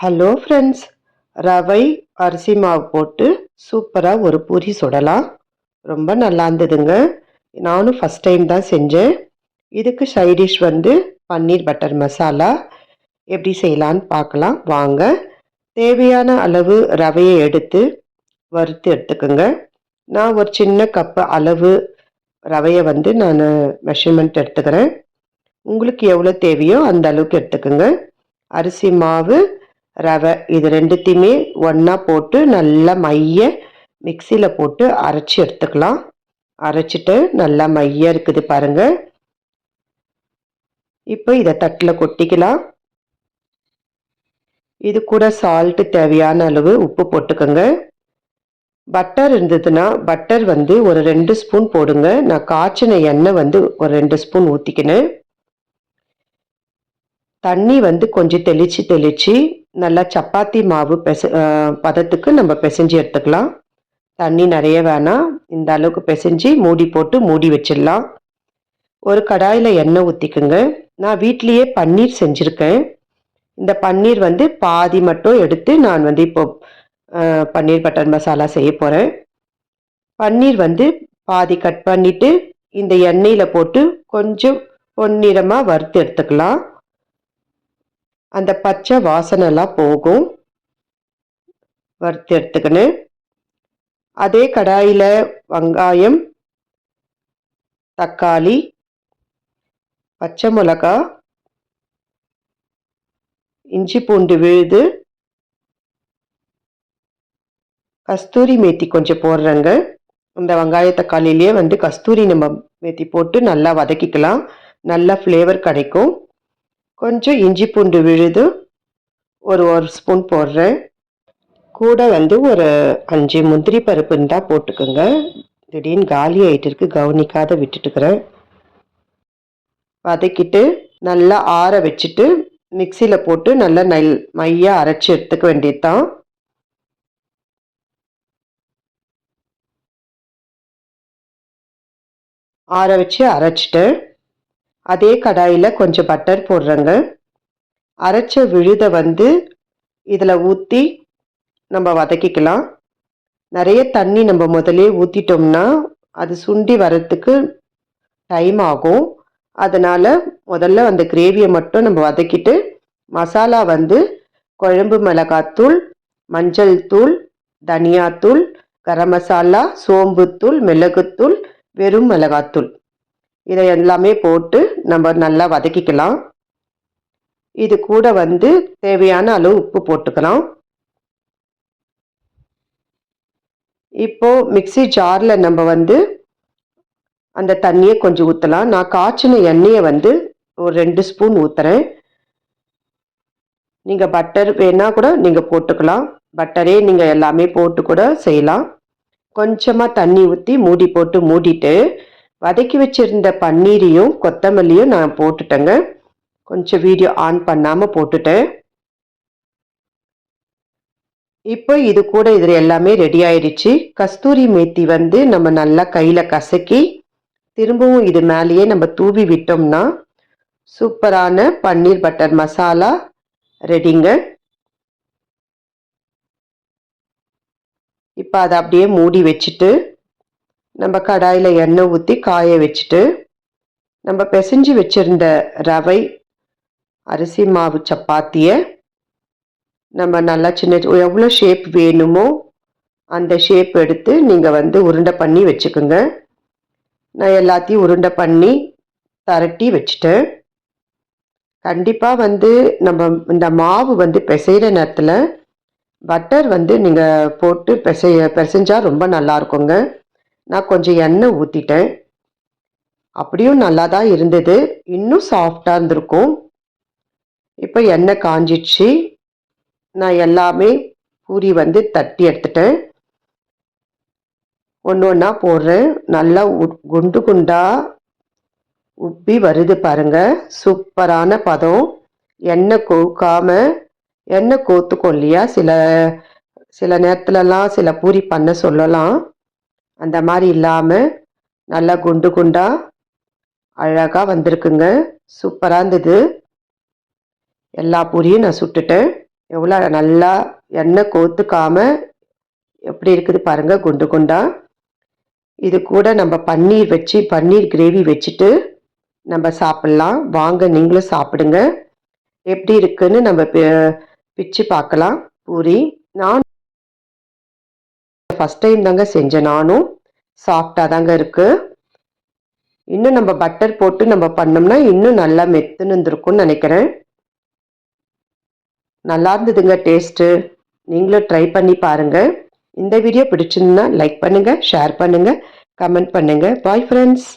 Hello friends ரவை அரிசி மாவு போட்டு சூப்பராக ஒரு பூரி சுடலாம். ரொம்ப நல்லா இருந்ததுங்க. நானும் ஃபஸ்ட் டைம் தான் செஞ்சேன். இதுக்கு சைடிஷ் வந்து பன்னீர் பட்டர் மசாலா. எப்படி செய்யலான்னு பார்க்கலாம். வாங்க. தேவையான அளவு ரவையை எடுத்து வறுத்து எடுத்துக்கோங்க. நான் ஒரு சின்ன கப்பு அளவு ரவையை வந்து நான் மெஷர்மெண்ட் எடுத்துக்கிறேன். உங்களுக்கு எவ்வளோ தேவையோ அந்த அளவுக்கு எடுத்துக்கோங்க. அரிசி மாவு ரவை. இது ரெண்டுத்தையுமே ஒன்றா போட்டு நல்லா மைய மிக்சியில் போட்டு அரைச்சி எடுத்துக்கலாம். அரைச்சிட்டு நல்லா மைய இருக்குது பாருங்கள் இப்போ இதை தட்டில் கொட்டிக்கலாம். இது கூட சால்ட்டு தேவையான அளவு உப்பு போட்டுக்கோங்க. பட்டர் இருந்ததுன்னா பட்டர் வந்து ஒரு ரெண்டு ஸ்பூன் போடுங்க. நான் காய்ச்சின எண்ணெய் வந்து ஒரு ரெண்டு ஸ்பூன் ஊற்றிக்கினேன் தண்ணி வந்து கொஞ்சம் தெளித்து தெளித்து நல்லா சப்பாத்தி மாவு பெச பதத்துக்கு நம்ம பிசைஞ்சு எடுத்துக்கலாம். தண்ணி நிறைய வேணாம் இந்த அளவுக்கு பிசைஞ்சு மூடி போட்டு மூடி வச்சிடலாம். ஒரு கடாயில் எண்ணெய் ஊற்றிக்குங்க நான் வீட்லேயே பன்னீர் செஞ்சுருக்கேன். இந்த பன்னீர் வந்து பாதி மட்டும் எடுத்து நான் வந்து இப்போ பன்னீர் பட்டர் மசாலா செய்ய போகிறேன் பன்னீர் வந்து பாதி கட் பண்ணிவிட்டு இந்த எண்ணெயில் போட்டு கொஞ்சம் பொன்னிறமாக வறுத்து எடுத்துக்கலாம். அந்த பச்சை வாசனைலாம் போகும். வறுத்து எடுத்துக்கணும் அதே கடாயில் வெங்காயம் தக்காளி பச்சை மிளகா இஞ்சி பூண்டு விழுது கஸ்தூரி மேத்தி கொஞ்சம் போடுறேங்க. இந்த வெங்காய தக்காளிலேயே வந்து கஸ்தூரி நம்ம மேத்தி போட்டு நல்லா வதக்கிக்கலாம். நல்லா ஃப்ளேவர் கிடைக்கும். கொஞ்சம் இஞ்சி பூண்டு விழுது ஒரு ஒரு ஸ்பூன் போடுறேன். கூட வந்து ஒரு அஞ்சு முந்திரி பருப்புன்னு தான் போட்டுக்கோங்க. திடீர்னு காலி ஆகிட்டு இருக்கு கவனிக்காத விட்டுட்டுக்கிறேன். வதக்கிட்டு நல்லா ஆற வச்சுட்டு மிக்சியில் போட்டு நல்லா நெல் மையாக அரைச்சி எடுத்துக்க வேண்டியது தான் ஆற வச்சு அரைச்சிட்டேன். அதே கடாயில் கொஞ்சம் பட்டர் போடுறேங்க. அரைச்ச விழுதை வந்து இதில் ஊற்றி நம்ம வதக்கிக்கலாம். நிறைய தண்ணி நம்ம முதலே ஊற்றிட்டோம்னா அது சுண்டி வரத்துக்கு டைம் ஆகும். அதனால் முதல்ல அந்த கிரேவியை மட்டும் நம்ம வதக்கிட்டு மசாலா வந்து குழம்பு மிளகாத்தூள் மஞ்சள் தூள் தனியாத்தூள் கரம் மசாலா சோம்புத்தூள் மிளகுத்தூள் வெறும் மிளகாத்தூள் இதை எல்லாமே போட்டு நம்ம நல்லா வதக்கிக்கலாம். இது கூட வந்து தேவையான அளவு உப்பு போட்டுக்கலாம். இப்போ மிக்சி ஜாரில் நம்ம வந்து அந்த தண்ணியை கொஞ்சம் ஊற்றலாம் நான் காய்ச்சின எண்ணெயை வந்து ஒரு ரெண்டு ஸ்பூன் ஊற்றுறேன் நீங்கள் பட்டர் வேணால் கூட நீங்கள் போட்டுக்கலாம். பட்டரே நீங்கள் எல்லாமே போட்டு கூட செய்யலாம். கொஞ்சமாக தண்ணி ஊற்றி மூடி போட்டு மூடிட்டு வதக்கி வச்சிருந்த பன்னீரையும் கொத்தமல்லியும் நான் போட்டுட்டேங்க. கொஞ்சம் வீடியோ ஆன் பண்ணாமல் போட்டுட்டேன். இப்போ இது கூட இதில் எல்லாமே ரெடி ஆயிடுச்சு. கஸ்தூரி மேத்தி வந்து நம்ம நல்லா கையில் கசக்கி திரும்பவும் இது மேலேயே நம்ம தூவி விட்டோம்னா சூப்பரான பன்னீர் பட்டர் மசாலா ரெடிங்க. இப்போ அதை அப்படியே மூடி வச்சுட்டு நம்ம கடாயில் எண்ணெய் ஊற்றி காய வச்சுட்டு நம்ம பிசைஞ்சு வச்சுருந்த ரவை அரிசி மாவு சப்பாத்தியை நம்ம நல்லா சின்ன எவ்வளோ ஷேப் வேணுமோ அந்த ஷேப் எடுத்து நீங்கள் வந்து உருண்டை பண்ணி வச்சுக்கோங்க. நான் எல்லாத்தையும் உருண்டை பண்ணி தரட்டி வச்சுட்டேன். கண்டிப்பாக வந்து நம்ம இந்த மாவு வந்து பிசைகிற நேரத்தில் பட்டர் வந்து நீங்கள் போட்டு பிசைய பிசைஞ்சால் ரொம்ப நல்லா இருக்குங்க. நான் கொஞ்சம் எண்ணெய் ஊற்றிட்டேன் அப்படியும் நல்லா தான் இருந்தது. இன்னும் சாஃப்டாக இருந்திருக்கும். இப்போ எண்ணெய் காஞ்சிடுச்சு. நான் எல்லாமே பூரி வந்து தட்டி எடுத்துட்டேன். ஒன்று ஒன்றா போடுறேன். நல்லா குண்டு குண்டாக உப்பி வருது பாருங்க. சூப்பரான பதம். எண்ணெய் கொழுக்காம எண்ணெய் கோத்துக்கும் இல்லையா? சில சில நேரத்துலலாம் சில பூரி பண்ண சொல்லலாம். அந்த மாதிரி இல்லாமல் நல்லா குண்டு குண்டாக அழகாக வந்திருக்குங்க. சூப்பராக இருந்தது. எல்லா பூரியும் நான் சுட்டுட்டேன். எவ்வளோ நல்லா எண்ணெய் கோத்துக்காமல் எப்படி இருக்குது பாருங்கள் குண்டு குண்டா. இது கூட நம்ம பன்னீர் வச்சு பன்னீர் கிரேவி வச்சுட்டு நம்ம சாப்பிட்லாம். வாங்க நீங்களும் சாப்பிடுங்க. எப்படி இருக்குன்னு நம்ம பிச்சு பார்க்கலாம். பூரி நான் ஃபஸ்ட் டைம் தாங்க செஞ்சேன். நானும் சாஃப்டாக தாங்க இருக்கு. இன்னும் நம்ம பட்டர் போட்டு நம்ம பண்ணோம்னா இன்னும் நல்லா மெத்துன்னு இருந்திருக்கும்னு நினைக்கிறேன். நல்லா இருந்ததுங்க டேஸ்ட்டு நீங்களும் ட்ரை பண்ணி பாருங்க. இந்த வீடியோ பிடிச்சிருந்தா லைக் பண்ணுங்க ஷேர் பண்ணுங்கள் கமெண்ட் பண்ணுங்க. Bye friends